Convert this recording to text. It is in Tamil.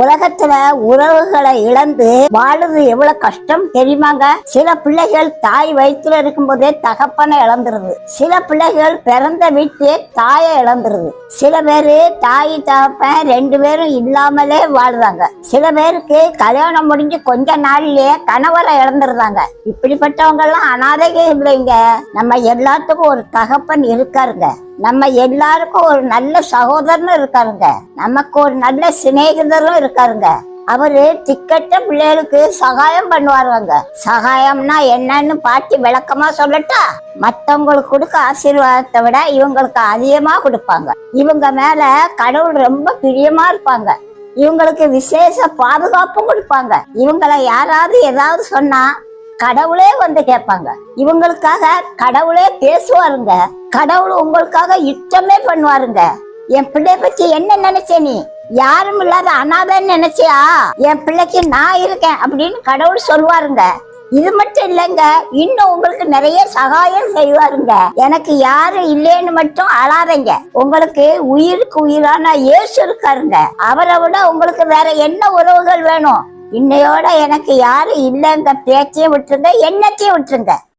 உலகத்துல உறவுகளை இழந்து வாழுது எவ்வளவு கஷ்டம் தெரியுமாங்க? சில பிள்ளைகள் தாய் வயிற்றுல இருக்கும்போதே தகப்பனை இழந்துருது. சில பிள்ளைகள் பிறந்த வீட்டிலே தாயை இழந்துருது. சில பேரு தாய் தகப்பன் ரெண்டு பேரும் இல்லாமலே வாழ்றாங்க. சில பேருக்கு கல்யாணம் முடிஞ்சு கொஞ்ச நாள்லயே கணவரை இழந்துருந்தாங்க இப்படிப்பட்டவங்க எல்லாம் அனாதைகள் இல்லைங்க. நம்ம எல்லாத்துக்கும் ஒரு தகப்பன் இருக்காருங்க. நம்ம எல்லாருக்கும் ஒரு நல்ல சகோதரனும் இருக்காருங்க. நமக்கு ஒரு நல்ல சிநேகிதரும் இருக்காருங்க. அவரு திக்கட்ட பிள்ளைகளுக்கு சகாயம் பண்ணுவாருங்க. சகாயம்னா என்னன்னு பாட்டி விளக்கமா சொல்லட்டா? மத்தவங்களுக்கு கொடுக்க ஆசீர்வாதத்தை விட இவங்களுக்கு அதிகமா கொடுப்பாங்க. இவங்க மேல கடவுள் ரொம்ப பிரியமா இருப்பாங்க. இவங்களுக்கு விசேஷ பாதுகாப்பும் கொடுப்பாங்க. இவங்களை யாராவது ஏதாவது சொன்னா கடவுளே வந்து கேட்பாங்க. இவங்களுக்காக கடவுளே பேசுவாருங்க. கடவுள் உங்களுக்காக யுத்தமே பண்ணுவாருங்க. என் பிள்ளைய பத்தி என்ன நினைச்ச நீ? யாரும் இல்லாத அனாதைன்னு நினைச்சியா? என் பிள்ளைக்கு நான் இருக்கேன் அப்படின்னு கடவுள் சொல்லுவாருங்க இது மட்டும் இல்லைங்க இன்னும் உங்களுக்கு நிறைய சகாயம் செய்வாருங்க. எனக்கு யாரும் இல்லைன்னு மட்டும் அழாதீங்க. உங்களுக்கு உயிருக்கு உயிரான இயேசு இருக்காருங்க. அவரை விட உங்களுக்கு வேற என்ன உறவுகள் வேணும்? இன்னையோட எனக்கு யாரும் இல்லைங்க பேச்சையும் விட்டுருங்க எண்ணத்தையும் விட்டுருங்க.